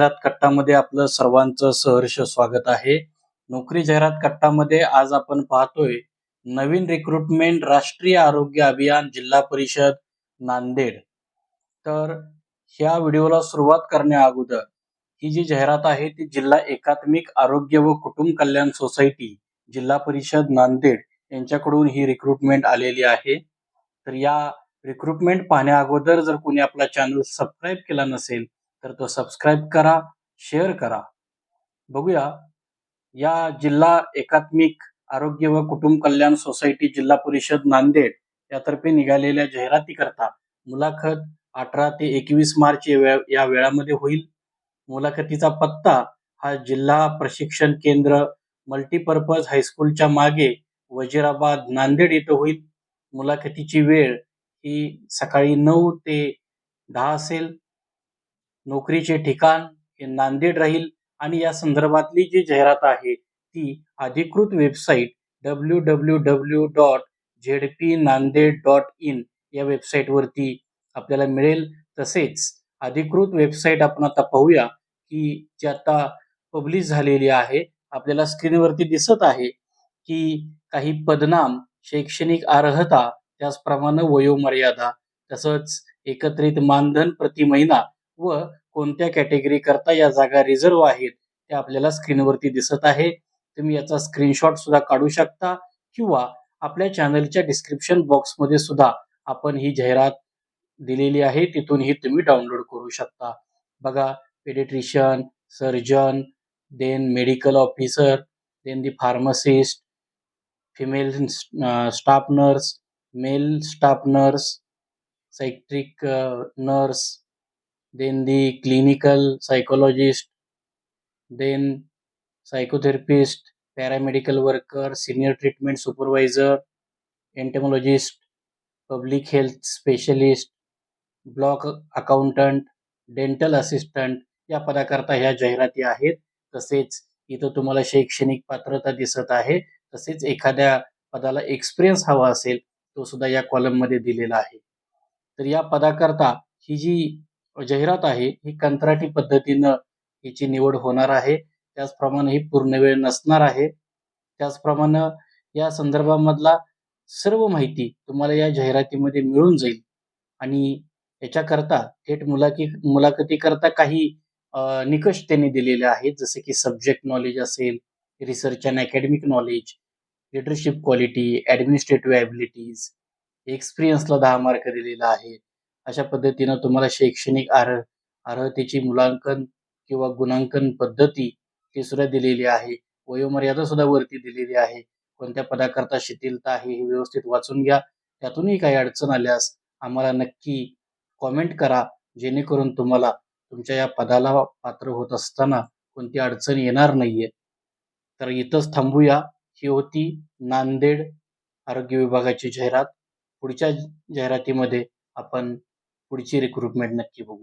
जाहिरात कट्टामध्ये आपलं सर्वांचं सहर्ष स्वागत आहे. नोकरी जाहिरात कट्टामध्ये आज आपण पाहतोय नवीन रिक्रुटमेंट राष्ट्रीय आरोग्य अभियान जिल्हा परिषद नांदेड. तर ह्या व्हिडिओला सुरुवात करण्या अगोदर ही जी जाहिरात आहे ती जिल्हा एकात्मिक आरोग्य व कुटुंब कल्याण सोसायटी जिल्हा परिषद नांदेड यांच्याकडून ही रिक्रुटमेंट आलेली आहे. तर या रिक्रुटमेंट पाहण्या अगोदर जर कोणी आपला चॅनल सबस्क्राईब केला नसेल तर तो सबस्क्राईब करा शेअर करा. बघूया या जिल्हा एकात्मिक आरोग्य व कुटुंब कल्याण सोसायटी जिल्हा परिषद नांदेड यातर्फे निघालेल्या जाहिरातीकरता मुलाखत अठरा ते एकवीस मार्च या वेळामध्ये होईल. मुलाखतीचा पत्ता हा जिल्हा प्रशिक्षण केंद्र मल्टीपर्पज हायस्कूलच्या मागे वजीराबाद नांदेड येथे होईल. मुलाखतीची वेळ ही सकाळी नऊ ते दहा असेल. नोकरीचे ठिकाण हे नांदेड राहील आणि या संदर्भातली जी जाहिरात आहे ती अधिकृत website W W W dot Z P Nanded dot in या वेबसाईटवरती आपल्याला मिळेल. तसेच अधिकृत वेबसाईट आपण आता पाहूया की जी आता पब्लिश झालेली आहे आपल्याला स्क्रीनवरती दिसत आहे की काही पदनाम शैक्षणिक अर्हता त्याचप्रमाणे वयोमर्यादा तसंच एकत्रित मानधन प्रति महिना व कोणत्या कॅटेगरी करता या जागा रिझर्व आहेत ते आपल्याला स्क्रीनवरती दिसत आहे. तुम्ही याचा स्क्रीनशॉट सुद्धा काढू शकता किंवा आपल्या चॅनलच्या डिस्क्रिप्शन बॉक्समध्ये सुद्धा आपण ही जाहिरात दिलेली आहे तिथूनही तुम्ही डाउनलोड करू शकता. बघा paediatrician surgeon then medical officer then the pharmacist female staff nurse male staff nurse psychiatric nurse then the clinical psychologist, then psychotherapist, paramedical worker, senior treatment supervisor, entomologist, public health specialist, block accountant dental assistant या पदाकरता ह्या जाहिराती आहेत तसेच इथं तुम्हाला शैक्षणिक पात्रता दिसत आहे तसेच एखाद्या पदाला एक्सपिरियन्स हवा असेल तो सुद्धा या कॉलममध्ये दिलेला आहे तर या पदाकरता ही जी जाहिरात आहे ही कंत्राटी पद्धतीनं हिची निवड होणार आहे. त्याचप्रमाणे ही पूर्णवेळ नसणार आहे. त्याचप्रमाणे या संदर्भामधला सर्व माहिती तुम्हाला या जाहिरातीमध्ये मिळून जाईल. आणि याच्याकरता थेट मुलाकी मुलाखतीकरता काही निकष त्यांनी दिलेले आहेत. जसे की सब्जेक्ट नॉलेज असेल research and academic knowledge leadership quality administrative abilities एक्सपिरियन्सला दहा मार्क दिलेला आहे. अशा पद्धतीनं तुम्हाला शैक्षणिक अर्ह अर्हतेची मुलांकन किंवा गुणांकन पद्धती ती सुद्धा दिलेली आहे. वयोमर्यादा सुद्धा वरती दिलेली आहे. कोणत्या पदाकरता शिथिलता आहे हे व्यवस्थित वाचून घ्या. त्यातूनही काही अडचण आल्यास आम्हाला नक्की कॉमेंट करा. जेणेकरून तुम्हाला तुमच्या या पदाला पात्र होत असताना कोणती अडचण येणार नाहीये. तर इथंच थांबूया. ही होती नांदेड आरोग्य विभागाची जाहिरात. पुढच्या जाहिरातीमध्ये आपण पुढची रिक्रुटमेंट नक्की बघू.